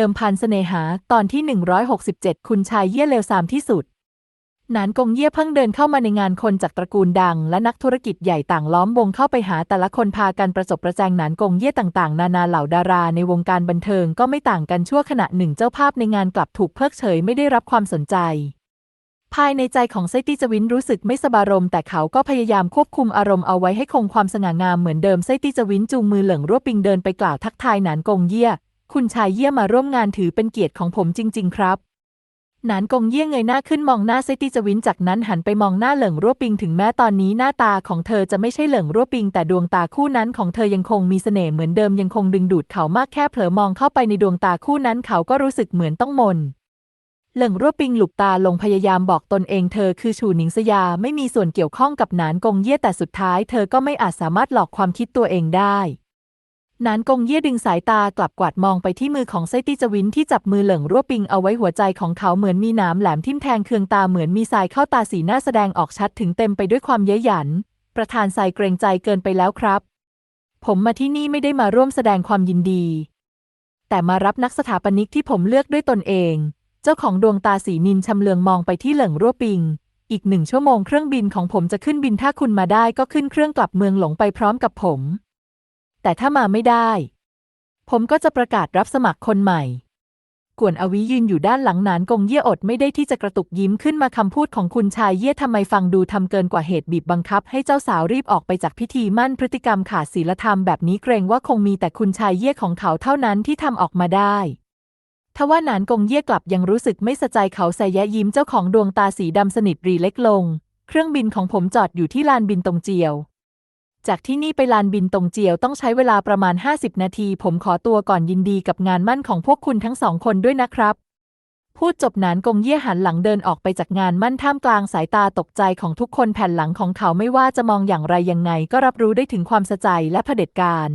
เดิมพันเสน่หาตอนที่ 167 คุณชายเย่เลวซามที่สุด หนานกงเย่เพิ่งเดินเข้ามาในงานคนจากตระกูลดัง และนักธุรกิจใหญ่ต่างล้อมวงเข้าไปหาแต่ละคนพากันประจบประแจงหนานกงเย่ต่างๆ นานาเหล่าดาราในวงการบันเทิงก็ไม่ต่างกันชั่วขณะหนึ่งเจ้าภาพในงานกลับถูกเพิกเฉยไม่ได้รับความสนใจ ภายในใจของไซตี้จวินรู้สึกไม่สบายรม แต่เขาก็พยายามควบคุมอารมณ์เอาไว้ให้คงความสง่างามเหมือนเดิมไซตี้จวินจูงมือเหลิงรั่วปิงเดินไปกล่าวทักทายหนานกงเย่ คุณชายเยี่ยมาร่วมงานถือเป็นเกียรติของผมจริง ๆ ครับ หนานกงเยี่ยงเงยหน้าขึ้นมองหน้าไซตี้จวินจากนั้นหันไปมองหน้าเหลิงรั่วปิงถึงแม้ตอนนี้หน้าตาของเธอจะไม่ใช่เหลิงรั่วปิง แต่ดวงตาคู่นั้นของเธอยังคงมีเสน่ห์เหมือนเดิมยังคงดึงดูดเขามากแค่เผลอมองเข้าไปในดวงตาคู่นั้นเขาก็รู้สึกเหมือนต้องมนเหลิงรั่วปิงหลุบตาลงพยายามบอกตนเองเธอคือชูหนิงสยาไม่มีส่วนเกี่ยวข้องกับหนานกงเย่แต่สุดท้าย เธอก็ไม่อาจสามารถหลอกความคิดตัวเองได้ นานกงเย่ดึงสายตากลับกวาดมองไปที่มือของไซตี้จวินที่จับมือเหลิงรั่วปิงเอาไว้หัวใจของเขาเหมือนมีหนามแหลมทิ่มแทงเคืองตาเหมือนมีทรายเข้าตาสีหน้าแสดงออกชัดถึงเต็มไปด้วยความเย้ยหยัน ประธานทรายเกรงใจเกินไปแล้วครับ ผมมาที่นี่ไม่ได้มาร่วมแสดงความยินดี แต่มารับนักสถาปนิกที่ผมเลือกด้วยตนเอง เจ้าของดวงตาสีนินชำเลืองมองไปที่เหลิงรั่วปิง อีกหนึ่งชั่วโมงเครื่องบินของผมจะขึ้นบินถ้าคุณมาได้ก็ขึ้นเครื่องกลับเมืองหลงไปพร้อมกับผม แต่ถ้ามาไม่ได้ ผมก็จะประกาศรับสมัครคนใหม่ กวนอวิยืนอยู่ด้านหลังนานกงเย่อดไม่ได้ที่จะกระตุกยิ้มขึ้นมาคำพูดของคุณชายเย่ทำไมฟังดูทำเกินกว่าเหตุบีบบังคับ ให้เจ้าสาวรีบออกไปจากพิธีมั่นพฤติกรรมขาดศีลธรรมแบบนี้เกรงว่าคงมีแต่คุณชายเย่ของเขาเท่านั้นที่ทำออกมาได้ทว่านานกงเย่กลับยังรู้สึกไม่สะใจเขาใส่แยะยิ้มเจ้าของดวงตาสีดำสนิทรีเล็กลง เครื่องบินของผมจอดอยู่ที่ลานบินตรงเจียว จากที่นี่ไปลานบินตรงเจียวต้องใช้เวลาประมาณ 50 นาที ผมขอตัวก่อนยินดีกับงานมั่นของพวกคุณทั้งสองคนด้วยนะครับ พูดจบนานกงเย่หันหลังเดินออกไปจากงานมั่นท่ามกลางสายตาตกใจของทุกคนแผ่นหลังของเขาไม่ว่าจะมองอย่างไรยังไงก็รับรู้ได้ถึงความสะใจและเผด็จการ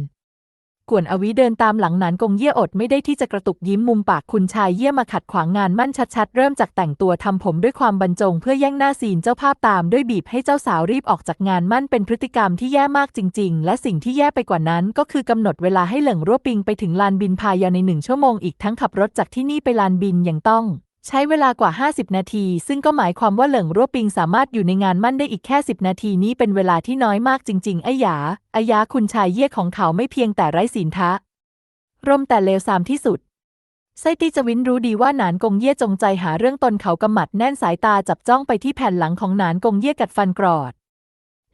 กวนอวิเดินตามหลังหนานกงเย่อดไม่ได้ที่จะกระตุกยิ้มมุมปากคุณชายเย่มาขัดขวางงานมั่นชัดๆ เริ่มจากแต่งตัวทำผมด้วยความบรรจง เพื่อแย่งหน้าซีนเจ้าภาพตามด้วยบีบให้เจ้าสาวรีบออกจากงานมั่นเป็นพฤติกรรมที่แย่มากจริง ๆ และสิ่งที่แย่ไปกว่านั้น ก็คือกำหนดเวลาให้เหลิงรั่วปิงไปถึงลานบินพายาในหนึ่งชั่วโมงอีกทั้งขับรถจากที่นี่ไปลานบินยังต้อง ใช้เวลากว่า 50 นาที ซึ่งก็หมายความว่าเหลิงรั่วปิงสามารถอยู่ในงานมั่นได้อีกแค่ 10 นาทีนี้เป็นเวลาที่น้อยมากจริงๆไอ้หยาไอ้ยาคุณชายเย่ของเขาไม่เพียงแต่ไร้ศีลทะ ร่มแต่เลวทรามที่สุดไซตี้จวินรู้ดีว่าหนานกงเย่จงใจหาเรื่องตนเขากำหมัดแน่นสายตาจับจ้องไปที่แผ่นหลังของหนานกงเย่กัดฟันกรอด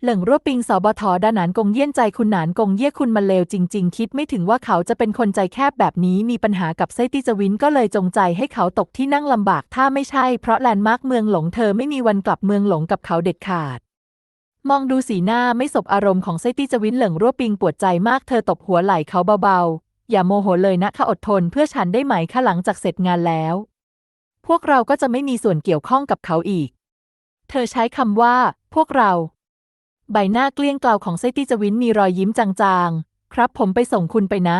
เหลิงรั่วปิงสบทดาหนานกงเยี่ยนใจคุณหนานกงเยี่ยคุณมันเลวจริง ๆ คิดไม่ถึงว่าเขาจะเป็นคนใจแคบแบบนี้มีปัญหากับไซตี้จวินก็เลยจงใจให้เขาตกที่นั่งลำบากถ้าไม่ใช่ เพราะแลนด์มาร์กเมืองหลงเธอไม่มีวันกลับเมืองหลงกับเขาเด็ดขาด มองดูสีหน้าไม่สบอารมณ์ของไซตี้จวินเหลิงรั่วปิงปวดใจมากเธอตบหัวไหล่เขาเบาๆ อย่าโมโหเลยนะข้าอดทนเพื่อฉันได้ไหมข้าหลังจากเสร็จงานแล้ว พวกเราก็จะไม่มีส่วนเกี่ยวข้องกับเขาอีก เธอใช้คำว่า พวกเรา ใบหน้าเกลี้ยงเกลาของไซตี้จวินมีรอยยิ้มจางๆ ครับผมไปส่งคุณไปนะ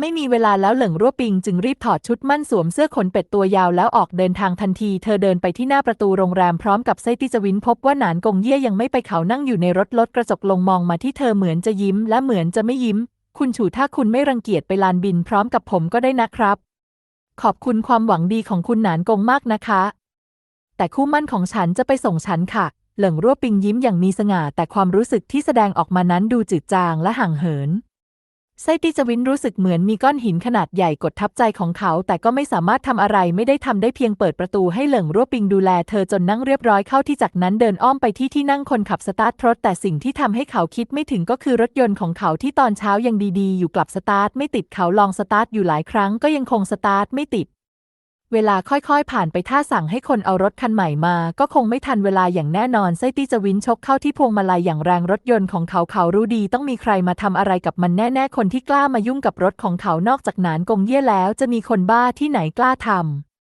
ไม่มีเวลาแล้วเหลิงรั่วปิงจึงรีบถอดชุดมั่นสวมเสื้อขนเป็ดตัวยาวแล้วออกเดินทางทันที เธอเดินไปที่หน้าประตูโรงแรมพร้อมกับไซตี้จวินพบว่าหนานกงเย่ยังไม่ไปเขานั่งอยู่ในรถลดกระจกลงมองมาที่เธอเหมือนจะยิ้มและเหมือนจะไม่ยิ้ม คุณฉูถ้าคุณไม่รังเกียจไปลานบินพร้อมกับผมก็ได้นะครับ ขอบคุณความหวังดีของคุณหนานกงมากนะคะ แต่คู่มั่นของฉันจะไปส่งฉันค่ะ เหลิงรั่วปิงยิ้มอย่างมีสง่า แต่ความรู้สึกที่แสดงออกมานั้นดูจืดจางและห่างเหินไซติจวินรู้สึกเหมือนมีก้อนหินขนาดใหญ่กดทับใจของเขา แต่ก็ไม่สามารถทำอะไรไม่ได้ทำได้เพียงเปิดประตูให้เหลิงรั่วปิงดูแลเธอจนนั่งเรียบร้อยเข้าที่จากนั้นเดินอ้อมไปที่ที่นั่งคนขับสตาร์ทรถ แต่สิ่งที่ทำให้เขาคิดไม่ถึงก็คือรถยนต์ของเขาที่ตอนเช้ายังดีๆ อยู่กลับสตาร์ทไม่ติดเขาลองสตาร์ทอยู่หลายครั้งก็ยังคงสตาร์ทไม่ติด เวลาค่อยๆ ผ่านไปถ้าสั่งให้คนเอารถคันใหม่มา ก็คงไม่ทันเวลาอย่างแน่นอนไซตี้จะวินชกเข้าที่พวงมาลัยอย่างแรงรถยนต์ของเขาเขารู้ดีต้องมีใครมาทำอะไรกับมันแน่ๆคนที่กล้ามายุ่งกับรถของเขานอกจากนานกงเย่แล้ว จะมีคนบ้าที่ไหนกล้าท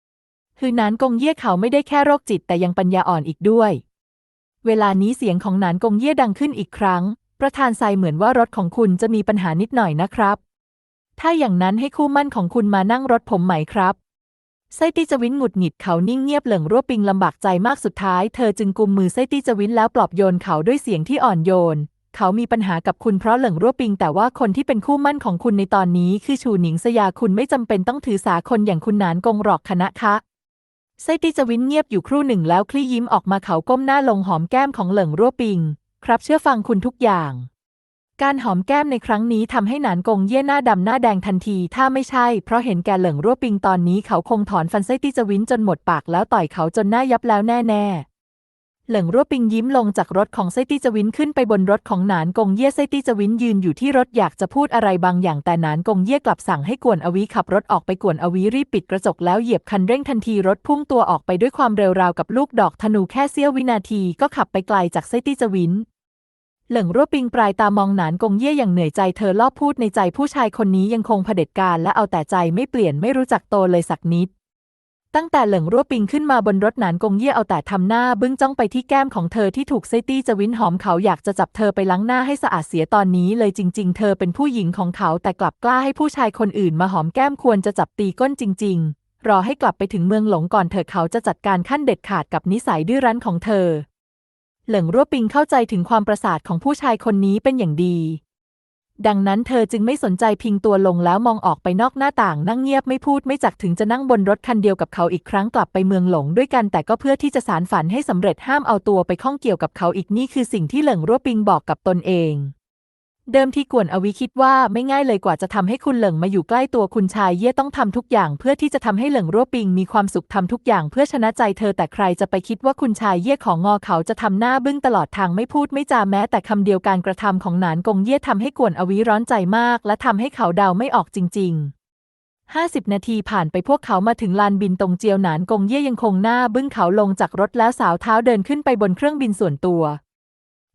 ำคือนานกงเย่เขาไม่ได้แค่โรคจิตแต่ยังปัญญาอ่อนอีกด้วย เวลานี้เสียงของนานกงเย่ดังขึ้นอีกครั้ง ประธานไซเหมือนว่ารถของคุณจะมีปัญหานิดหน่อยนะครับ ถ้าอย่างนั้นให้คู่มั่นของคุณมานั่งรถผมไหมครับ ไซตี้จวินหงุดหงิดเขานิ่งเงียบเหลิงรั่วปิงลำบากใจมากสุดท้ายเธอจึงกุมมือไซตี้จวินแล้วปลอบโยนเขาด้วยเสียงที่อ่อนโยน เขามีปัญหากับคุณเพราะเหลิงรั่วปิง แต่ว่าคนที่เป็นคู่มั่นของคุณในตอนนี้ คือชูหนิงสยาคุณไม่จำเป็นต้องถือสาคนอย่างคุณนานกงหรอกคณะคะไซตี้จวินเงียบอยู่ครู่หนึ่งแล้วคลี่ยิ้มออกมาเขาก้มหน้าลงหอมแก้มของเหลิงรั่วปิง ครับเชื่อฟังคุณทุกอย่าง การหอมแก้มในครั้งนี้ทำให้หนานกงเย่หน้าดำหน้าแดงทันที ถ้าไม่ใช่ เพราะเห็นแกเหลิงรั่วปิงตอนนี้เขาคงถอนฟันไส้ตี้จวินจนหมดปากแล้วต่อยเขาจนหน้ายับแล้วแน่ๆเหลิงรั่วปิงยิ้มลงจากรถของไส้ตี้จวินขึ้นไปบนรถของหนานกงเย่ไส้ตี้จวินยืนอยู่ที่รถอยากจะพูดอะไรบางอย่างแต่หนานกงเย่กลับสั่งให้กวนอวีขับรถออกไปกวนอวีรีบปิดกระจกแล้วเหยียบคันเร่งทันทีรถพุ่งตัวออกไปด้วยความเร็วราวกับลูกดอกธนูแค่เสี้ยววินาทีก็ขับไปไกลจากไส้ตี้จวิน เหลิงรั่วปิงปลายตามองหนานกงเย่อย่างเหนื่อยใจเธอลอบพูดในใจผู้ชายคนนี้ยังคงเผด็จการและเอาแต่ใจไม่เปลี่ยนไม่รู้จักโตเลยสักนิด ตั้งแต่เหลิงรั่วปิงขึ้นมาบนรถหนานกงเย่เอาแต่ทำหน้าบึ้งจ้องไปที่แก้มของเธอที่ถูกไซตี้จะวินหอมเขาอยากจะจับเธอไปล้างหน้าให้สะอาดเสียตอนนี้เลยจริง ๆ เธอเป็นผู้หญิงของเขาแต่กลับกล้าให้ผู้ชายคนอื่นมาหอมแก้มควรจะจับตีก้นจริง ๆ รอให้กลับไปถึงเมืองหลงก่อนเถอเขาจะจัดการขั้นเด็ดขาดกับนิสัยดื้อรั้นของเธอ เหลิงรั่วปิงเข้าใจถึงความประสาทของผู้ชายคนนี้เป็นอย่างดี ดังนั้นเธอจึงไม่สนใจพิงตัวลงแล้วมองออกไปนอกหน้าต่างนั่งเงียบไม่พูดไม่จักถึงจะนั่งบนรถคันเดียวกับเขาอีกครั้งกลับไปเมืองหลงด้วยกันแต่ก็เพื่อที่จะสารฝันให้สำเร็จห้ามเอาตัวไปข้องเกี่ยวกับเขาอีกนี่คือสิ่งที่เหลิงรั่วปิงบอกกับตนเอง เดิมที่กวนอวิคิดว่าไม่ง่ายเลยกว่าจะทำให้คุณเหลิงมาอยู่ใกล้ตัวคุณชายเย่ต้องทำทุกอย่าง เพื่อที่จะทำให้เหลิงรั่วปิงมีความสุขทำทุกอย่างเพื่อชนะใจเธอแต่ใครจะไปคิดว่าคุณชายเย่ของงอเขาจะทำหน้าบึ้งตลอดทางไม่พูดไม่จาแม้ แต่คำเดียวการกระทำของหนานกงเย่ทำให้กวนอวิร้อนใจมาก และทำให้เขาเดาไม่ออกจริง ๆ50 นาทีผ่านไปพวกเขามาถึงลานบินตรงเจียวหนานกงเย่ยังคงหน้าบึ้งเขาลงจากรถแล้วสาวเท้าเดินขึ้นไปบนเครื่องบินส่วนตัว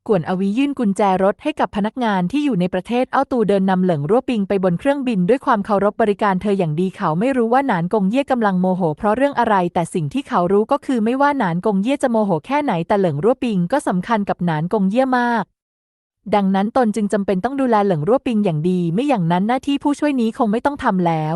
กวนอวียื่นกุญแจรถให้กับพนักงานที่อยู่ในประเทศเอ้าตูเดินนำเหลิงรั่วปิงไปบนเครื่องบินด้วยความเคารพบริการเธออย่างดีเขาไม่รู้ว่าหนานกงเย่กำลังโมโห เพราะเรื่องอะไร แต่สิ่งที่เขารู้ก็คือไม่ว่าหนานกงเย่จะโมโหแค่ไหนแต่เหลิงรั่วปิงก็สำคัญกับหนานกงเย่มาก ดังนั้นตนจึงจำเป็นต้องดูแลเหลิงรั่วปิงอย่างดี ไม่อย่างนั้นหน้าที่ผู้ช่วยนี้คงไม่ต้องทำแล้ว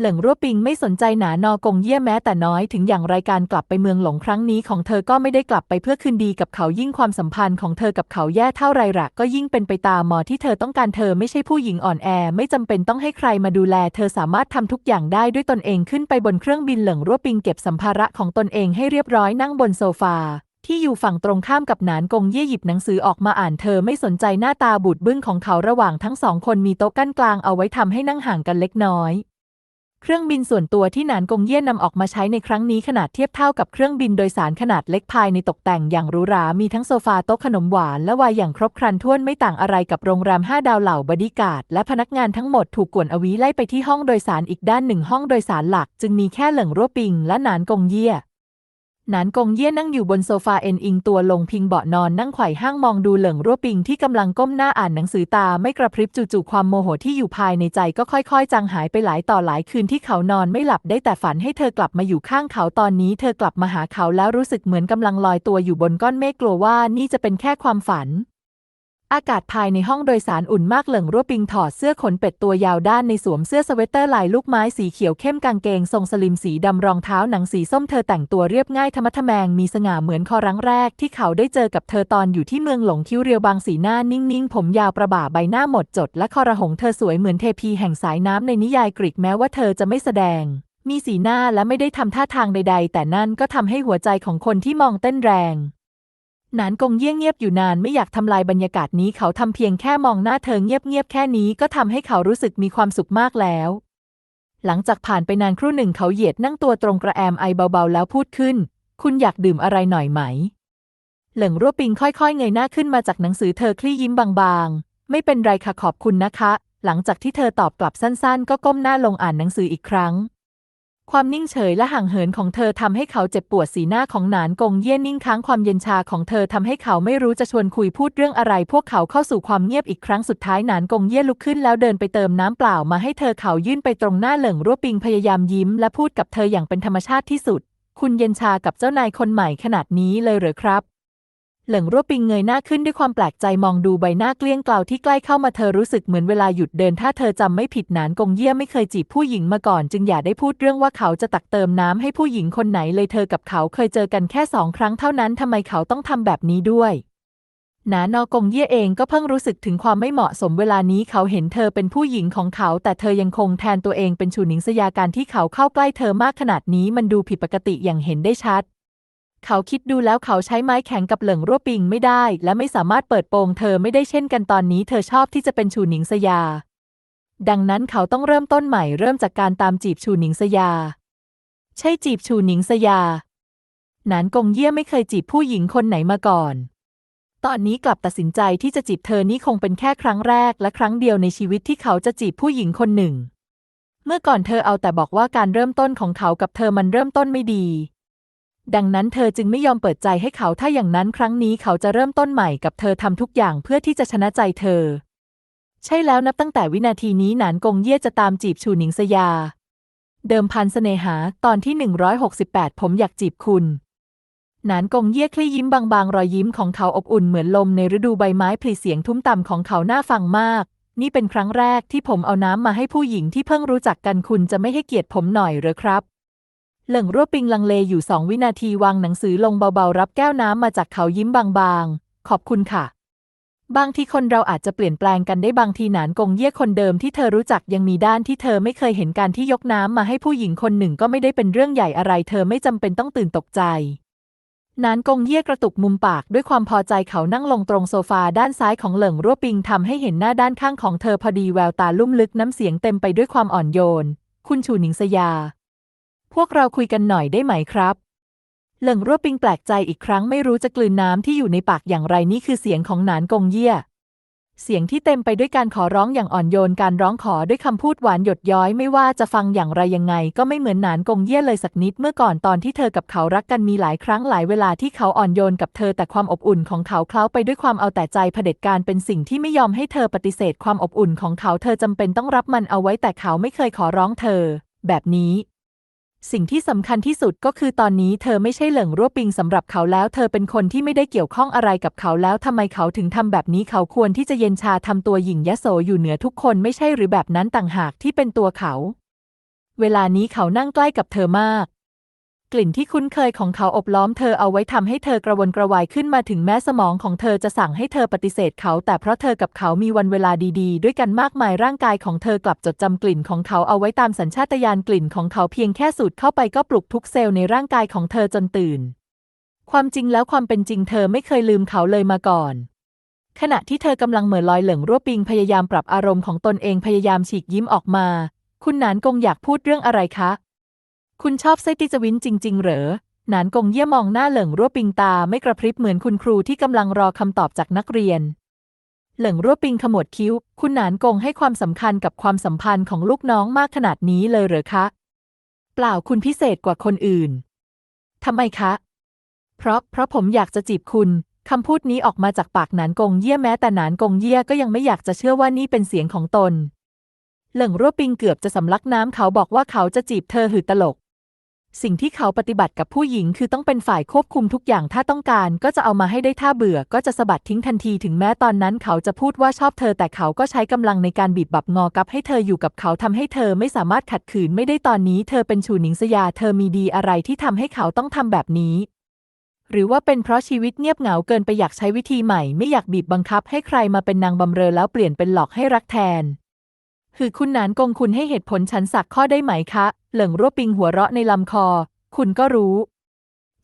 เหลิงรั่วปิงไม่สนใจหนานอกงเยี่ยแม้แต่น้อยถึงอย่างไรการกลับไปเมืองหลงครั้งนี้ของเธอก็ไม่ได้กลับไปเพื่อคืนดีกับเขายิ่งความสัมพันธ์ของเธอกับเขาแย่เท่าไรละก็ยิ่งเป็นไปตามหมอที่เธอต้องการเธอไม่ใช่ผู้หญิงอ่อนแอ ไม่จำเป็นต้องให้ใครมาดูแล เธอสามารถทำทุกอย่างได้ด้วยตนเองขึ้นไปบนเครื่องบินเหลิงรั่วปิงเก็บสัมภาระของตนเองให้เรียบร้อยนั่งบนโซฟาที่อยู่ฝั่งตรงข้ามกับหนานกงเย่หยิบหนังสือออกมาอ่านเธอไม่สนใจหน้าตาบูดบึ้งของเขาระหว่างทั้งสองคนมีโต๊ะกั้นกลางเอาไว้ทำให้นั่งห่างกันเล็กน้อย เครื่องบินส่วนตัวที่หนานกงเย่นำออกมาใช้ในครั้งนี้ขนาดเทียบเท่ากับเครื่องบินโดยสารขนาดเล็กภายในตกแต่งอย่างหรูหรา มีทั้งโซฟาโต๊ะขนมหวาน และวายอย่างครบครันถ้วนไม่ต่างอะไรกับโรงแรมห้าดาวเหล่าบดีการ์ดและพนักงานทั้งหมดถูกกวนอวีไล่ไปที่ห้องโดยสารอีกด้านหนึ่งห้องโดยสารหลัก จึงมีแค่เหลิงรั่วปิงและหนานกงเย่ นานกงเย่นั่งอยู่บนโซฟาเอ็นอิงตัวลงพิงเบาะนอนนั่งไขว่ห้างมองดูเหลิงรั่วปิงที่กำลังก้มหน้าอ่านหนังสือตาไม่กระพริบจู่ๆความโมโหที่อยู่ภายในใจก็ค่อยๆ จางหายไปหลายต่อหลายคืนที่เขานอนไม่หลับได้แต่ฝันให้เธอกลับมาอยู่ข้างเขาตอนนี้เธอกลับมาหาเขาแล้วรู้สึกเหมือนกำลังลอยตัวอยู่บนก้อนเมฆกลัวว่านี่จะเป็นแค่ความฝัน อากาศภายในห้องโดยสารอุ่นมากเหลิงรั่วปิงถอดเสื้อขนเป็ดตัวยาวด้านในสวมเสื้อสเวตเตอร์ลายลูกไม้สีเขียวเข้มกางเกงทรงสลิมสีดำรองเท้าหนังสีส้มเธอแต่งตัวเรียบง่ายธรรมะทแมงมีสง่าเหมือนคอรั้งแรกที่เขาได้เจอกับเธอตอนอยู่ที่เมืองหลงคิ้วเรียวบางสีหน้านิ่งๆ ผมยาวประบ่าใบหน้าหมดจดและคอระหงเธอสวยเหมือนเทพีแห่งสายน้ำในนิยายกรีกแม้ว่าเธอจะไม่แสดง มีสีหน้าและไม่ได้ทำท่าทางใด ๆ แต่นั่นก็ทำให้หัวใจของคนที่มองเต้นแรง นานกงเยี่ยงเงียบอยู่นานไม่อยากทำลายบรรยากาศนี้เขาทำเพียงแค่มองหน้าเธอเงียบๆแค่นี้ก็ทำให้เขารู้สึกมีความสุขมากแล้ว หลังจากผ่านไปนานครู่หนึ่งเขาเหยียดนั่งตัวตรงกระแอมไอเบาๆแล้วพูดขึ้น คุณอยากดื่มอะไรหน่อยไหม เหลิงรั่วปิงค่อยๆเงยหน้าขึ้นมาจากหนังสือเธอคลี่ยิ้มบางๆ ไม่เป็นไรค่ะขอบคุณนะคะ หลังจากที่เธอตอบกลับสั้นๆ ก็ก้มหน้าลงอ่านหนังสืออีกครั้ง ความนิ่งเฉยและห่างเหินของเธอทำให้เขาเจ็บปวดสีหน้าของหนานกงเยี่ยนิ่งค้างความเย็นชาของเธอทำให้เขาไม่รู้จะชวนคุยพูดเรื่องอะไร พวกเขาเข้าสู่ความเงียบอีกครั้งสุดท้ายหนานกงเยี่ยลุกขึ้นแล้วเดินไปเติมน้ำเปล่ามาให้เธอเขายื่นไปตรงหน้าเหลิงรั่วปิงพยายามยิ้มและพูดกับเธออย่างเป็นธรรมชาติที่สุด คุณเย็นชากับเจ้านายคนใหม่ขนาดนี้เลยเหรอครับ เหลิงรั่วปิงเงยหน้าขึ้นด้วยความแปลกใจมองดูใบหน้าเกลี้ยงเกลาที่ใกล้เข้ามาเธอรู้สึกเหมือนเวลาหยุดเดินถ้าเธอจำไม่ผิดหนานกงเยี่ยไม่เคยจีบผู้หญิงมาก่อน จึงอย่าได้พูดเรื่องว่าเขาจะตักเติมน้ำให้ผู้หญิงคนไหนเลยเธอกับเขาเคยเจอกันแค่สองครั้งเท่านั้นทำไมเขาต้องทำแบบนี้ด้วยหนานอกงเย่เองก็เพิ่งรู้สึกถึงความไม่เหมาะสมเวลานี้เขาเห็นเธอเป็นผู้หญิงของเขา แต่เธอยังคงแทนตัวเองเป็นชูหนิงสยาการที่เขาเข้าใกล้เธอมากขนาดนี้มันดูผิดปกติอย่างเห็นได้ชัด เขาคิดดูแล้วเขาใช้ไม้แข็งกับเหลิงรั่วปิงไม่ได้ และไม่สามารถเปิดโปงเธอไม่ได้เช่นกันตอนนี้เธอชอบที่จะเป็นชูหนิงสยา ดังนั้นเขาต้องเริ่มต้นใหม่เริ่มจากการตามจีบชูหนิงสยา ใช่จีบชูหนิงสยา หนานกงเยี่ยไม่เคยจีบผู้หญิงคนไหนมาก่อน ตอนนี้กลับตัดสินใจที่จะจีบเธอนี่คงเป็นแค่ครั้งแรกและครั้งเดียวในชีวิตที่เขาจะจีบผู้หญิงคนหนึ่ง เมื่อก่อนเธอเอาแต่บอกว่าการเริ่มต้นของเขากับเธอมันเริ่มต้นไม่ดี ดังนั้นเธอจึงไม่ยอมเปิดใจให้เขาถ้าอย่างนั้นครั้งนี้เขาจะเริ่มต้นใหม่กับเธอทำทุกอย่างเพื่อที่จะชนะใจเธอ ใช่แล้วนับตั้งแต่วินาทีนี้หนานกงเย่จะตามจีบชูหนิงสยา เดิมพันเสน่หาตอนที่ 168 ผมอยากจีบคุณหนานกงเยี่ยคลี่ยิ้มบางๆ รอยยิ้มของเขาอบอุ่นเหมือนลมในฤดูใบไม้ผลิเสียงทุ้มต่ำของเขาน่าฟังมาก นี่เป็นครั้งแรกที่ผมเอาน้ำมาให้ผู้หญิงที่เพิ่งรู้จักกันคุณจะไม่ให้เกียรติผมหน่อยหรือครับ เหลิงรั่วปิงลังเลอยู่สองวินาทีวางหนังสือลงเบาๆ รับแก้วน้ำมาจากเขายิ้มบางๆ ขอบคุณค่ะ บางทีคนเราอาจจะเปลี่ยนแปลงกันได้บางทีหนานกงเยี่ยคนเดิมที่เธอรู้จักยังมีด้านที่เธอไม่เคยเห็นการที่ยกน้ำมาให้ผู้หญิงคนหนึ่งก็ไม่ได้เป็นเรื่องใหญ่อะไร เธอไม่จำเป็นต้องตื่นตกใจนานกงเยี่ยกระตุกมุมปากด้วยความพอใจเขานั่งลงตรงโซฟาด้านซ้ายของเหลิงรั่วปิงทำให้เห็นหน้าด้านข้างของเธอพอดีแววตาลุ่มลึกน้ำเสียงเต็มไปด้วยความอ่อนโยน คุณชูหนิงสยา พวกเราคุยกันหน่อยได้ไหมครับ เหลิงรั่วปิงแปลกใจอีกครั้งไม่รู้จะกลืนน้ำที่อยู่ในปากอย่างไรนี่คือเสียงของหนานกงเยี่ย เสียงที่เต็มไปด้วยการขอร้องอย่างอ่อนโยนการร้องขอด้วยคำพูดหวานหยดย้อยไม่ว่าจะฟังอย่างไรยังไง ก็ไม่เหมือนหนานกงเยี่ยเลยสักนิดเมื่อก่อนตอนที่เธอกับเขารักกันมีหลายครั้งหลายเวลาที่เขาอ่อนโยนกับเธอแต่ความอบอุ่นของเขาเคล้าไปด้วยความเอาแต่ใจเผด็จการเป็นสิ่งที่ไม่ยอมให้เธอปฏิเสธความอบอุ่นของเขาเธอจำเป็นต้องรับมันเอาไว้แต่เขาไม่เคยขอร้องเธอ แบบนี้ สิ่งที่สำคัญที่สุดก็คือตอนนี้เธอไม่ใช่เหลิงรั่วปิงสำหรับเขาแล้ว เธอเป็นคนที่ไม่ได้เกี่ยวข้องอะไรกับเขาแล้วทำไมเขาถึงทำแบบนี้เขาควรที่จะเย็นชาทำตัวหยิ่งยโสอยู่เหนือทุกคนไม่ใช่หรือแบบนั้นต่างหากที่เป็นตัวเขา เวลานี้เขานั่งใกล้กับเธอมาก กลิ่นที่คุ้นเคยของเขาอบล้อมเธอเอาไว้ทำให้เธอกระวนกระวายขึ้นมาถึงแม้สมองของเธอจะสั่งให้เธอปฏิเสธเขา แต่เพราะเธอกับเขามีวันเวลาดีๆ ด้วยกันมากมายร่างกายของเธอกลับจดจำกลิ่นของเขาเอาไว้ตามสัญชาตญาณกลิ่นของเขาเพียงแค่สูดเข้าไปก็ปลุกทุกเซลล์ในร่างกายของเธอจนตื่น ความจริงแล้วความเป็นจริงเธอไม่เคยลืมเขาเลยมาก่อนขณะที่เธอกำลังเหม่อลอยเหลิงรั่วปิงพยายามปรับอารมณ์ของตนเองพยายามฉีกยิ้มออกมา คุณนานกงอยากพูดเรื่องอะไรคะ คุณชอบไส้ติจวินจริง ๆ เหรอ หนานกงเยี่ยมองหน้าเหลิงรั่วปิงตาไม่กระพริบเหมือนคุณครูที่กำลังรอคำตอบจากนักเรียน เหลิงรั่วปิงขมวดคิ้ว คุณหนานกงให้ความสำคัญกับความสัมพันธ์ของลูกน้องมากขนาดนี้เลยเหรอคะ เปล่าคุณพิเศษกว่าคนอื่นทำไมคะ เพราะเพราะผมอยากจะจีบคุณคำพูดนี้ออกมาจากปากหนานกงเยี่ยแม้แต่หนานกงเยี่ยก็ยังไม่อยากจะเชื่อว่านี่เป็นเสียงของตน เหลิงรั่วปิงเกือบจะสำลักน้ำเขาบอกว่าเขาจะจีบเธอหือตลก สิ่งที่เขาปฏิบัติกับผู้หญิงคือต้องเป็นฝ่ายควบคุมทุกอย่างถ้าต้องการ ก็จะเอามาให้ได้ถ้าเบื่อ ก็จะสะบัดทิ้งทันทีถึงแม้ตอนนั้นเขาจะพูดว่าชอบเธอ แต่เขาก็ใช้กำลังในการบีบบับงอกับให้เธออยู่กับเขาทำให้เธอไม่สามารถขัดขืนไม่ได้ตอนนี้เธอเป็นชูหนิงสยาเธอมีดีอะไรที่ทำให้เขาต้องทำแบบนี้ หรือว่าเป็นเพราะชีวิตเงียบเหงาเกินไปอยากใช้วิธีใหม่ ไม่อยากบีบบังคับให้ใครมาเป็นนางบำเรอแล้วเปลี่ยนเป็นหลอกให้รักแทน คือคุณนานกงคุณให้เหตุผลฉันสักข้อได้ไหมคะ เหลิงรั่วปิงหัวเราะในลำคอ คุณก็รู้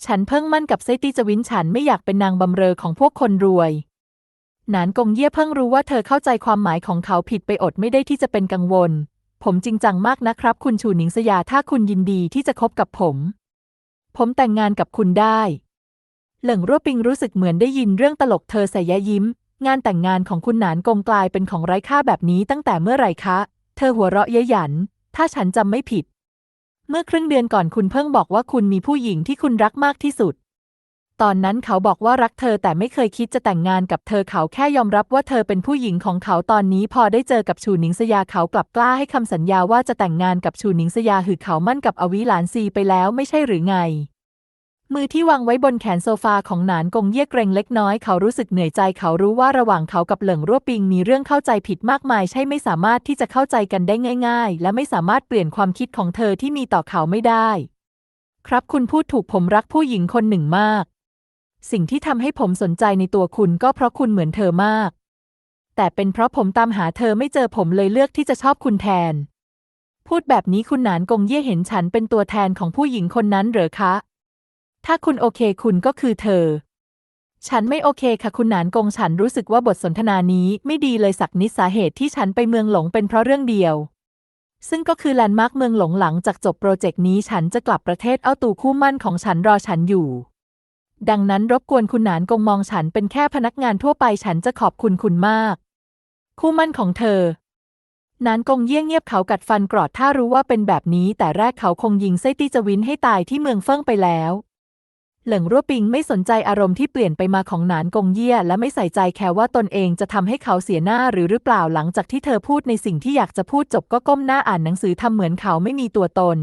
ฉันเพิ่งมั่นกับไซตี้จวินฉันไม่อยากเป็นนางบำเรอของพวกคนรวยนานกงเย่เพิ่งรู้ว่าเธอเข้าใจความหมายของเขาผิดไปอดไม่ได้ที่จะเป็นกังวล ผมจริงจังมากนะครับ คุณชูหนิงสยาถ้าคุณยินดีที่จะคบกับผม ผมแต่งงานกับคุณได้ เหลิงรั่วปิงรู้สึกเหมือนได้ยินเรื่องตลกเธอใส่ยะยิ้ม งานแต่งงานของคุณหนานกงกลายเป็นของไร้ค่าแบบนี้ตั้งแต่เมื่อไหร่คะ เธอหัวเราะเย้ยหยัน ถ้าฉันจำไม่ผิด เมื่อครึ่งเดือนก่อนคุณเพิ่งบอกว่าคุณมีผู้หญิงที่คุณรักมากที่สุด ตอนนั้นเขาบอกว่ารักเธอแต่ไม่เคยคิดจะแต่งงานกับเธอเขาแค่ยอมรับว่าเธอเป็นผู้หญิงของเขาตอนนี้พอได้เจอกับชูหนิงสยาเขากลับกล้าให้คำสัญญาว่าจะแต่งงานกับชูหนิงสยาหือเขามั่นกับอวิหลานซีไปแล้วไม่ใช่หรือไง มือที่วางไว้บนแขนโซฟาของหนานกงเยี่ยเกรงเล็กน้อยเขารู้สึกเหนื่อยใจเขารู้ว่าระหว่างเขากับเหลิงรั่วปิงมีเรื่องเข้าใจผิดมากมาย ใช่ไม่สามารถที่จะเข้าใจกันได้ง่าย ๆ และไม่สามารถเปลี่ยนความคิดของเธอที่มีต่อเขาไม่ได้ ครับคุณพูดถูกผมรักผู้หญิงคนหนึ่งมาก สิ่งที่ทำให้ผมสนใจในตัวคุณก็เพราะคุณเหมือนเธอมาก แต่เป็นเพราะผมตามหาเธอไม่เจอผมเลยเลือกที่จะชอบคุณแทน พูดแบบนี้คุณหนานกงเย่เห็นฉันเป็นตัวแทนของผู้หญิงคนนั้นเหรอคะ ถ้าคุณโอเคคุณก็คือเธอ ฉันไม่โอเคค่ะคุณหนานกงฉันรู้สึกว่าบทสนทนานี้ไม่ดีเลยสักนิดสาเหตุที่ฉันไปเมืองหลงเป็นเพราะเรื่องเดียว ซึ่งก็คือแลนด์มาร์คเมืองหลงหลังจากจบโปรเจกต์นี้ฉันจะกลับประเทศเอาตู่คู่มั่นของฉันรอฉันอยู่ ดังนั้นรบกวนคุณหนานกงมองฉันเป็นแค่พนักงานทั่วไปฉันจะขอบคุณคุณมาก คู่มั่นของเธอนานกงเยี่ยงเงียบเขากัดฟันกรอดถ้ารู้ว่าเป็นแบบนี้แต่แรกเขาคงยิงไส้ตี้จวินให้ตายที่เมืองเฟิ่งไปแล้ว เหลิงรั่วปิงไม่สนใจอารมณ์ที่เปลี่ยนไปมาของหนานกงเยี่ยและไม่ใส่ใจแค่ว่าตนเองจะทำให้เขาเสียหน้าหรือหรือเปล่าหลังจากที่เธอพูดในสิ่งที่อยากจะพูดจบก็ก้มหน้าอ่านหนังสือทำเหมือนเขาไม่มีตัวตน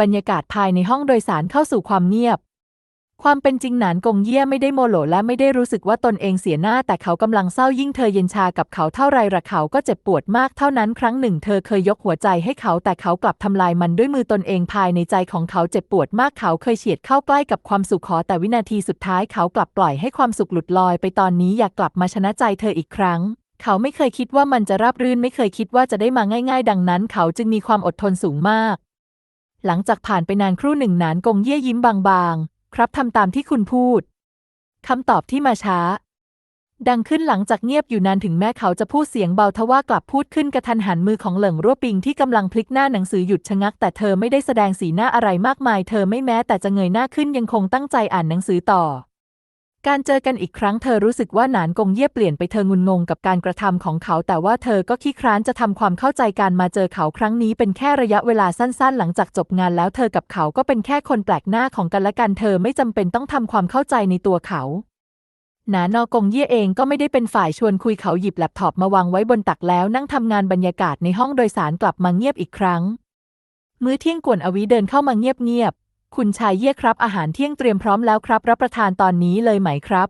บรรยากาศภายในห้องโดยสารเข้าสู่ความเงียบ ความเป็นจริงหนานกงเยี่ยไม่ได้โมโหและไม่ได้รู้สึกว่าตนเองเสียหน้า แต่เขากำลังเศร้ายิ่งเธอเย็นชากับเขาเท่าไรระเขาก็เจ็บปวดมากเท่านั้นครั้งหนึ่งเธอเคยยกหัวใจให้เขาแต่เขากลับทำลายมันด้วยมือตนเองภายในใจของเขาเจ็บปวดมากเขาเคยเฉียดเข้าใกล้กับความสุขขอแต่วินาทีสุดท้ายเขากลับปล่อยให้ความสุขหลุดลอยไปตอนนี้อยากกลับมาชนะใจเธออีกครั้งเขาไม่เคยคิดว่ามันจะราบรื่นไม่เคยคิดว่าจะได้มาง่าย ๆ ดังนั้น เขาจึงมีความอดทนสูงมาก หลังจากผ่านไปนานครู่หนึ่งนานกงเย่ยิ้มบางๆ ครับทำตามที่คุณพูด คำตอบที่มาช้า ดังขึ้นหลังจากเงียบอยู่นานถึงแม้เขาจะพูดเสียงเบาทว่ากลับพูดขึ้นกระทันหันมือของเหลิงรั่วปิงที่กำลังพลิกหน้าหนังสือหยุดชะงัก แต่เธอไม่ได้แสดงสีหน้าอะไรมากมาย เธอไม่แม้แต่จะเงยหน้าขึ้นยังคงตั้งใจอ่านหนังสือต่อ การเจอกันอีกครั้งเธอรู้สึกว่าหนานกงเย่เปลี่ยนไปเธองุนงงกับการกระทำของเขาแต่ว่าเธอก็ขี้คร้านจะทำความเข้าใจการมาเจอเขาครั้งนี้เป็นแค่ระยะเวลาสั้นๆ หลังจากจบงานแล้วเธอกับเขาก็เป็นแค่คนแปลกหน้าของกันและกันเธอไม่จำเป็นต้องทำความเข้าใจในตัวเขาหนานอกงเย่เองก็ไม่ได้เป็นฝ่ายชวนคุยเขาหยิบแล็ปท็อปมาวางไว้บนตักแล้วนั่งทำงานบรรยากาศในห้องโดยสารกลับมาเงียบอีกครั้ง มื้อเที่ยงกวนอวิเดินเข้ามาเงียบๆ คุณชายเย่ครับ อาหารเที่ยงเตรียมพร้อมแล้วครับ รับประทานตอนนี้เลยไหมครับ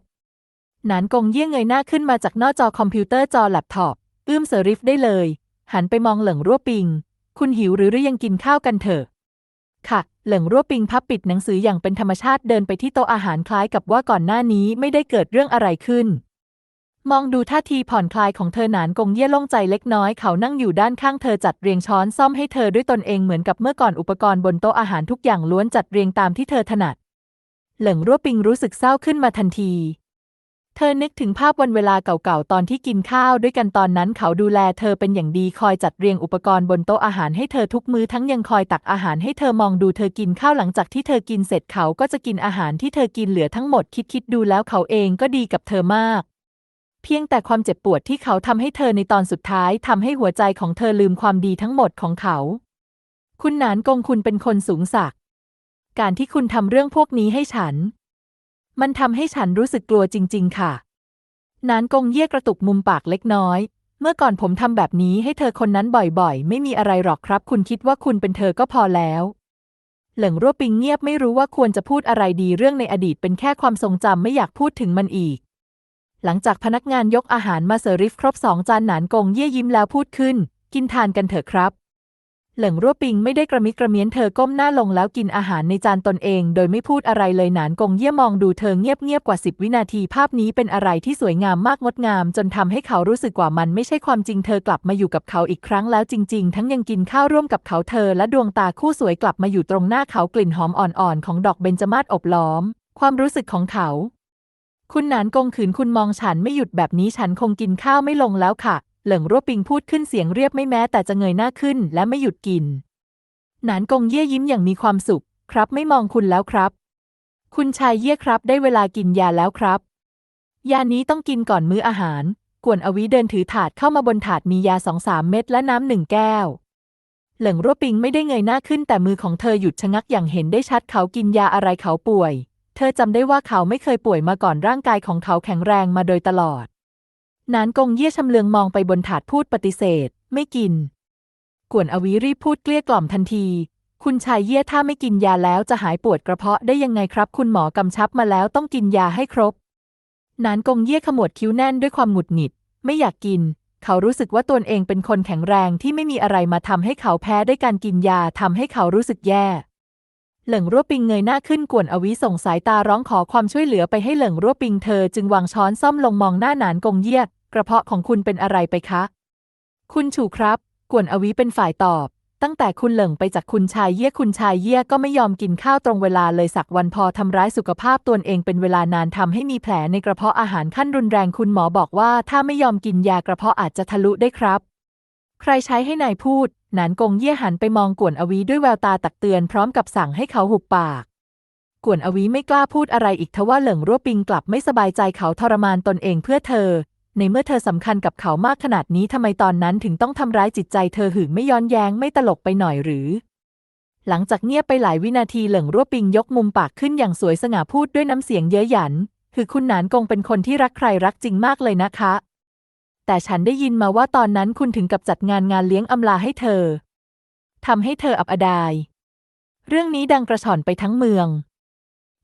หนานกงเยี่ยเงยหน้าขึ้นมาจากหน้าจอคอมพิวเตอร์จอแล็ปท็อปอื้มเสริฟได้เลย หันไปมองเหลิงรั่วปิง คุณหิวหรือหรือยังกินข้าวกันเถอะค่ะเหลิงรั่วปิงพับปิดหนังสืออย่างเป็นธรรมชาติเดินไปที่โต๊ะอาหารคล้ายกับว่าก่อนหน้านี้ไม่ได้เกิดเรื่องอะไรขึ้น มองดูท่าทีผ่อนคลายของเธอหนานกงเย่โล่งใจเล็กน้อยเขานั่งอยู่ด้านข้างเธอจัดเรียงช้อนซ่อมให้เธอด้วยตนเองเหมือนกับเมื่อก่อนอุปกรณ์บนโต๊ะอาหารทุกอย่างล้วนจัดเรียงตามที่เธอถนัด เหลิงรั่วปิงรู้สึกเศร้าขึ้นมาทันที เธอนึกถึงภาพวันเวลาเก่าๆตอนที่กินข้าวด้วยกันตอนนั้นเขาดูแลเธอเป็นอย่างดีคอยจัดเรียงอุปกรณ์บนโต๊ะอาหารให้เธอทุกมื้อทั้งยังคอยตักอาหารให้เธอมองดูเธอกินข้าวหลังจากที่เธอกินเสร็จเขาก็จะกินอาหารที่เธอกินเหลือทั้งหมดคิดคิดดูแล้วเขาเองก็ดีกับเธอมาก เพียงแต่ความเจ็บปวดที่เขาทำให้เธอในตอนสุดท้ายทำให้หัวใจของเธอลืมความดีทั้งหมดของเขา คุณหนานกงคุณเป็นคนสูงศัก การที่คุณทำเรื่องพวกนี้ให้ฉัน มันทำให้ฉันรู้สึกกลัวจริง ๆ ค่ะนานกงเยี่ยกระตุกมุมปากเล็กน้อย เมื่อก่อนผมทำแบบนี้ให้เธอคนนั้นบ่อยๆ ไม่มีอะไรหรอกครับ คุณคิดว่าคุณเป็นเธอก็พอแล้ว เหลิงรั่วปิงเงียบไม่รู้ว่าควรจะพูดอะไรดีเรื่องในอดีตเป็นแค่ความทรงจำไม่อยากพูดถึงมันอีก หลังจากพนักงานยกอาหารมาเสิร์ฟครบสองจานหนานกงเยี่ยยิ้มแล้วพูดขึ้น กินทานกันเถอะครับ เหลิงรั่วปิงไม่ได้กระมิดกระเมียนเธอก้มหน้าลงแล้วกินอาหารในจานตนเอง โดยไม่พูดอะไรเลยหนานกงเยี่ยมองดูเธอเงียบๆกว่าสิบวินาทีภาพนี้เป็นอะไรที่สวยงามมากงดงาม จนทำให้เขารู้สึกว่ามันไม่ใช่ความจริงเธอกลับมาอยู่กับเขาอีกครั้งแล้วจริง ๆ ทั้งยังกินข้าวร่วมกับเขาเธอ และดวงตาคู่สวยกลับมาอยู่ตรงหน้าเขากลิ่นหอมอ่อนๆของดอกเบญจมาศอบล้อม ความรู้สึกของเขา คุณหนานกงขืนคุณมองฉันไม่หยุดแบบนี้ฉันคงกินข้าวไม่ลงแล้วค่ะ เหลิงรั่วปิงพูดขึ้นเสียงเรียบไม่แม้แต่จะเงยหน้าขึ้นและไม่หยุดกิน หนานกงเย่ยิ้มอย่างมีความสุข ครับไม่มองคุณแล้วครับ คุณชายเย่ครับ ได้เวลากินยาแล้วครับ ยานี้ต้องกินก่อนมื้ออาหาร กวนอวิเดินถือถาดเข้ามาบนถาดมียาสองสามเม็ดและน้ำหนึ่งแก้ว เหลิงรั่วปิงไม่ได้เงยหน้าขึ้นแต่มือของเธอหยุดชะงักอย่างเห็นได้ชัดเขากินยาอะไรเขาป่วย ธอจำได้ว่าเขาไม่เคยป่วยมาก่อนร่างกายของเขาแข็งแรงมาโดยตลอด นานกงเย่ชำเลืองมองไปบนถาดพูดปฏิเสธ ไม่กิน กวนอวิรีพูดเกลี้ยกล่อมทันที คุณชายเย่ถ้าไม่กินยาแล้วจะหายปวดกระเพาะได้ยังไงครับ คุณหมอกำชับมาแล้วต้องกินยาให้ครบ นานกงเย่ขมวดคิ้วแน่นด้วยความหงุดหงิด ไม่อยากกิน เขารู้สึกว่าตนเองเป็นคนแข็งแรงที่ไม่มีอะไรมาทำให้เขาแพ้ด้วยการกินยาทำให้เขารู้สึกแย่ เหลิงรั่วปิงเงยหน้าขึ้นกวนอวิส่งสายตาร้องขอความช่วยเหลือไปให้เหลิงรั่วปิงเธอจึงวางช้อนซ่อมลงมองหน้าหนานกงเยียกกระเพาะของคุณเป็นอะไรไปคะ คุณฉูครับ กวนอวิเป็นฝ่ายตอบ ตั้งแต่คุณเหลิงไปจากคุณชายเยี่ยคุณชายเยี่ยก็ไม่ยอมกินข้าวตรงเวลาเลยสักวันพอทำร้ายสุขภาพตนเองเป็นเวลานานทำให้มีแผลในกระเพาะอาหารขั้นรุนแรงคุณหมอบอกว่า ถ้าไม่ยอมกินยากระเพาะอาจจะทะลุได้ครับ ใครใช้ให้นายพูด หนานกงเยี่ยหันไปมองกวนอวีด้วยแววตาตักเตือนพร้อมกับสั่งให้เขาหุบปาก กวนอวีไม่กล้าพูดอะไรอีกทว่าเหลิงรั่วปิงกลับไม่สบายใจเขาทรมานตนเองเพื่อเธอ ในเมื่อเธอสำคัญกับเขามากขนาดนี้ทำไมตอนนั้นถึงต้องทำร้ายจิตใจเธอหึงไม่ย้อนแย้งไม่ตลกไปหน่อยหรือ หลังจากเงียบไปหลายวินาทีเหลิงรั่วปิงยกมุมปากขึ้นอย่างสวยสง่าพูดด้วยน้ำเสียงเย้ยหยันคือคุณหนานกงเป็นคนที่รักใครรักจริงมากเลยนะคะ แต่ฉันได้ยินมาว่าตอนนั้นคุณถึงกับจัดงานงานเลี้ยงอำลาให้เธอทำให้เธออับอดาย เรื่องนี้ดังกระฉ่อนไปทั้งเมือง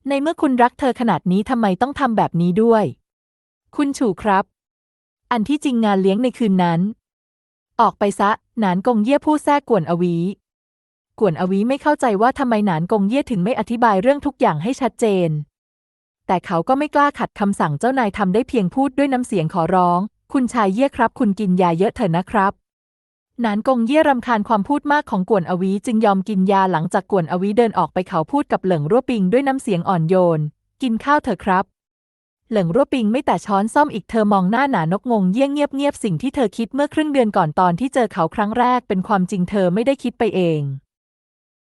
ในเมื่อคุณรักเธอขนาดนี้ทำไมต้องทำแบบนี้ด้วย คุณฉูครับ อันที่จริงงานเลี้ยงในคืนนั้น ออกไปซะ หนานกงเยี่ยพูดแทรกกวนอวีกวนอวีไม่เข้าใจว่าทำไมหนานกงเยี่ยถึงไม่อธิบายเรื่องทุกอย่างให้ชัดเจน แต่เขาก็ไม่กล้าขัดคำสั่งเจ้านายทำได้เพียงพูดด้วยน้ำเสียงขอร้อง คุณชายเยี่ยครับ คุณกินยาเยอะเถอะนะครับหนานกงเย่รำคาญความพูดมากของกวนอวีจึงยอมกินยาหลังจากกวนอวีเดินออกไปเขาพูดกับเหลิงรั่วปิงด้วยน้ำเสียงอ่อนโยน กินข้าวเถอะครับ เหลิงรั่วปิงไม่แต่ช้อนซ่อมอีกเธอมองหน้าหนานกงงเยี่ยงเงียบเงียบสิ่งที่เธอคิดเมื่อครึ่งเดือนก่อนตอนที่เจอเขาครั้งแรกเป็นความจริงเธอไม่ได้คิดไปเอง